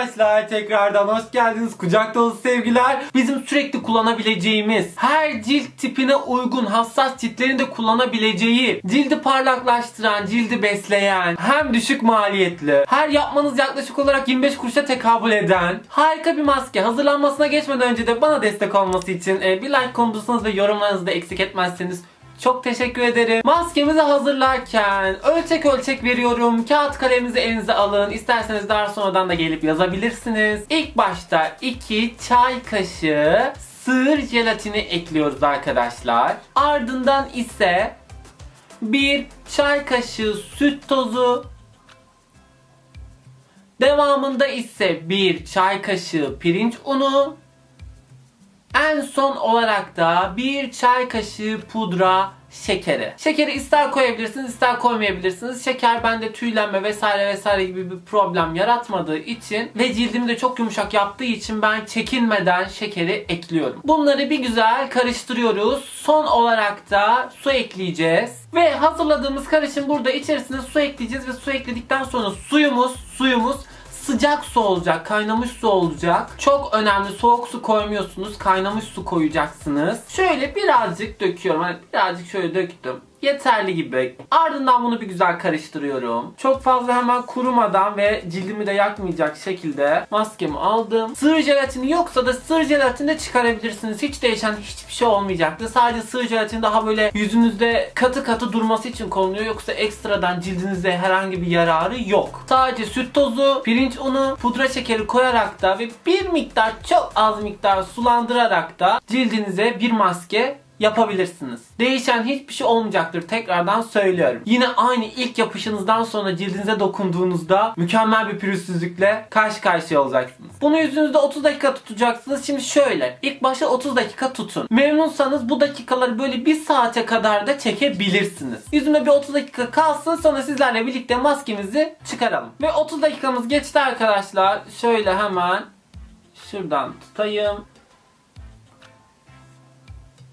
Arkadaşlar tekrardan hoş geldiniz. Kucak dolusu sevgiler. Bizim sürekli kullanabileceğimiz, her cilt tipine uygun hassas ciltlerin de kullanabileceği, cildi parlaklaştıran, cildi besleyen, hem düşük maliyetli, her yapmanız yaklaşık olarak 25 kuruşa tekabül eden harika bir maske. Hazırlanmasına geçmeden önce de bana destek olması için e, bir like kondursanız ve yorumlarınızı da eksik etmezseniz çok teşekkür ederim. Maskemizi hazırlarken ölçek ölçek veriyorum. Kağıt kaleminizi elinize alın. İsterseniz daha sonradan da gelip yazabilirsiniz. İlk başta 2 çay kaşığı sığır jelatini ekliyoruz arkadaşlar. Ardından ise 1 çay kaşığı süt tozu Devamında ise 1 çay kaşığı pirinç unu en son olarak da bir çay kaşığı pudra şekeri. Şekeri ister koyabilirsiniz ister koymayabilirsiniz. Şeker bende tüylenme vesaire vesaire gibi bir problem yaratmadığı için ve cildimi de çok yumuşak yaptığı için ben çekinmeden şekeri ekliyorum. Bunları bir güzel karıştırıyoruz. Son olarak da su ekleyeceğiz. Ve hazırladığımız karışım burada içerisine su ekleyeceğiz ve su ekledikten sonra suyumuz suyumuz sıcak su olacak, kaynamış su olacak. Çok önemli soğuk su koymuyorsunuz, kaynamış su koyacaksınız. Şöyle birazcık döküyorum. Hani birazcık şöyle döktüm. Yeterli gibi. Ardından bunu bir güzel karıştırıyorum. Çok fazla hemen kurumadan ve cildimi de yakmayacak şekilde maskemi aldım. Sığır jelatini yoksa da sığır jelatini de çıkarabilirsiniz. Hiç değişen hiçbir şey olmayacaktı. Sadece sığır jelatini daha böyle yüzünüzde katı katı durması için konuluyor. Yoksa ekstradan cildinize herhangi bir yararı yok. Sadece süt tozu, pirinç unu, pudra şekeri koyarak da ve bir miktar çok az miktar sulandırarak da cildinize bir maske yapabilirsiniz. Değişen hiçbir şey olmayacaktır. Tekrardan söylüyorum. Yine aynı ilk yapışınızdan sonra cildinize dokunduğunuzda mükemmel bir pürüzsüzlükle karşı karşıya olacaksınız. Bunu yüzünüzde 30 dakika tutacaksınız. Şimdi şöyle. ilk başta 30 dakika tutun. Memnunsanız bu dakikaları böyle bir saate kadar da çekebilirsiniz. Yüzümde bir 30 dakika kalsın sonra sizlerle birlikte maskemizi çıkaralım. Ve 30 dakikamız geçti arkadaşlar. Şöyle hemen şuradan tutayım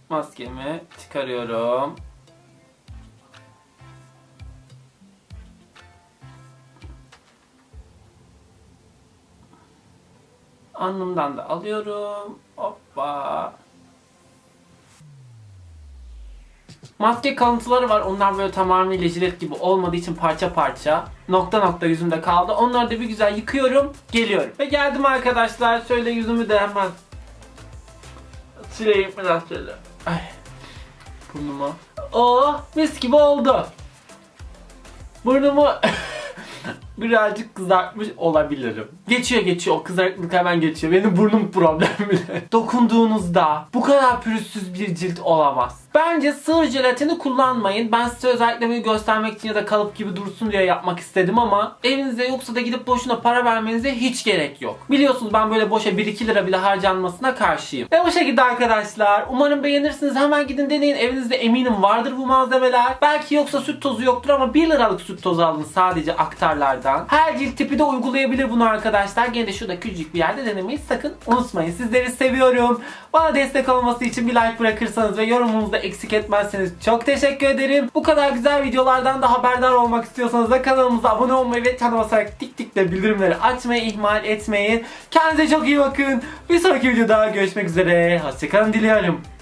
maskemi çıkarıyorum. Alnımdan da alıyorum. Hoppa. Maske kalıntıları var. Onlar böyle tamamıyla jilet gibi olmadığı için parça parça nokta nokta yüzümde kaldı. Onları da bir güzel yıkıyorum. Geliyorum. Ve geldim arkadaşlar. Şöyle yüzümü de hemen sileyim biraz şöyle. Burnuma. Oh mis gibi oldu. Burnumu birazcık kızartmış olabilirim. Geçiyor geçiyor o kızarıklık hemen geçiyor. Benim burnum problemli. Dokunduğunuzda bu kadar pürüzsüz bir cilt olamaz. Bence sığır jelatini kullanmayın. Ben size özellikle bunu göstermek için ya da kalıp gibi dursun diye yapmak istedim ama evinizde yoksa da gidip boşuna para vermenize hiç gerek yok. Biliyorsunuz ben böyle boşa 1-2 lira bile harcanmasına karşıyım. Ve bu şekilde arkadaşlar umarım beğenirsiniz. Hemen gidin deneyin. Evinizde eminim vardır bu malzemeler. Belki yoksa süt tozu yoktur ama 1 liralık süt tozu alın sadece aktarlardan. Her cilt tipi de uygulayabilir bunu arkadaşlar. Gene de şurada küçücük bir yerde denemeyi sakın unutmayın. Sizleri seviyorum. Bana destek olması için bir like bırakırsanız ve yorumunuzu da eksik etmezseniz çok teşekkür ederim. Bu kadar güzel videolardan da haberdar olmak istiyorsanız da kanalımıza abone olmayı ve çana basarak tik tik de bildirimleri açmayı ihmal etmeyin. Kendinize çok iyi bakın. Bir sonraki videoda görüşmek üzere. Hoşçakalın diliyorum.